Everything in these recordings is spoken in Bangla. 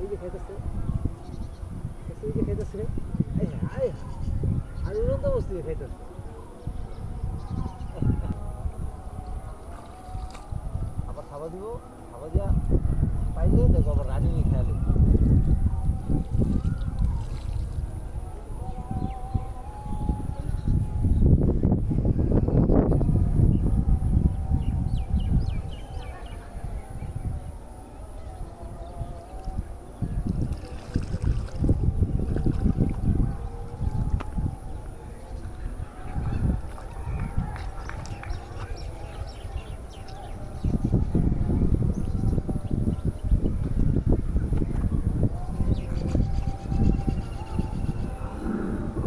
এই যে খাইতেছে এই যে খাইতেছে আর উড়ন্ত বস্তু খাইতেছে আবার খাবার দিব। খাবার দিয়া পাইলে দেখো আবার রানি খেয়ালে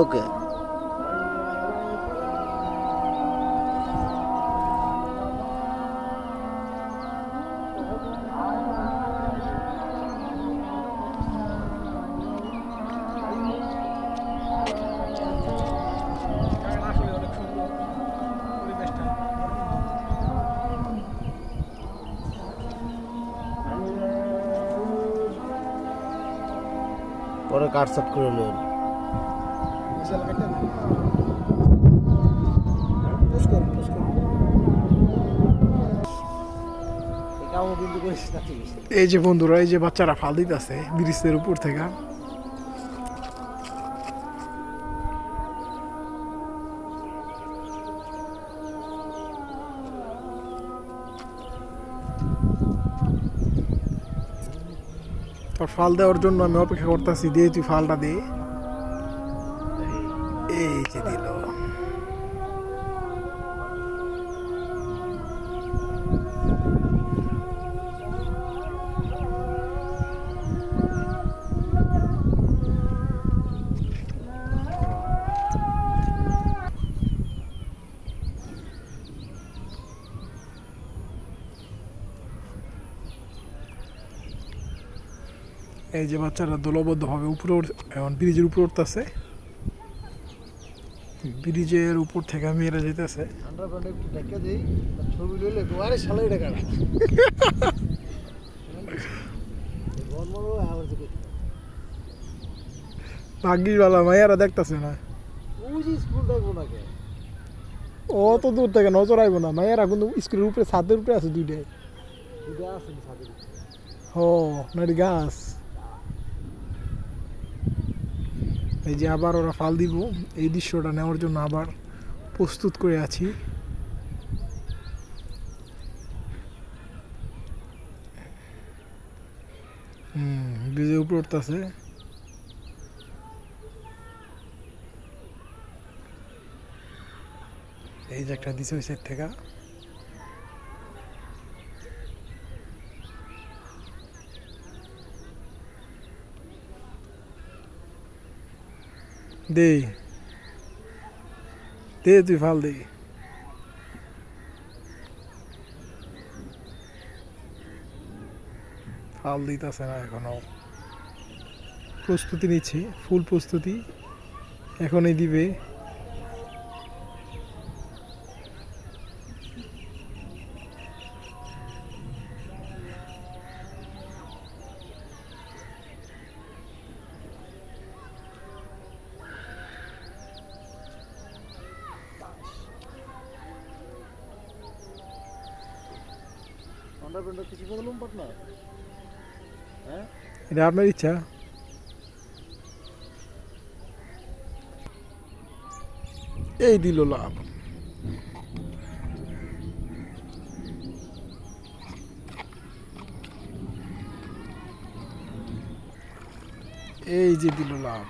ওকে। পরে কাট সাট করে নেন এই যে বন্ধুরা এই যে বাচ্চারা ফাল দিতেছে ব্রিজের উপর থেকে। তোর ফাল দেওয়ার জন্য আমি অপেক্ষা করতেছি দিয়ে তুই ফালটা দে। যে দিল। এই যে বাচ্চারা দলবদ্ধভাবে উপরে এখন ব্রিজের উপরে উঠতেছে। ব্রিজের উপর থেকে মেয়েরা যেতেছে ভাগ্যিস বালা মাইয়ারা দেখতেছে না? বুঝি স্কুল দেখব না কে? ও তো দূর থেকে নজর আইব না মাইয়ারা কিন্তু স্কুলের উপরে ছাদের উপরে আছে দুইটাই। ও নাড়ি গাছ। এই যে আবার ওরা ফাল দিব, এই দৃশ্যটা নেওয়ার জন্য আবার প্রস্তুত করে আছি। হুম, ব্রিজের উপরে এই যে একটা দিছে থেকে। দে দে তুই ফাল দে ফাল দিতেছে না এখনও প্রস্তুতি নিচ্ছে, ফুল প্রস্তুতি। এখনই দিবে। কিছু পার্টনার হ্যাঁ? এটা আপনার ইচ্ছা। এই দিল লাভ। এই যে দিল লাভ।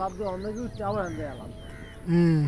লাভ দিয়ে অন্য কিছু এন্ডা লাভ হুম।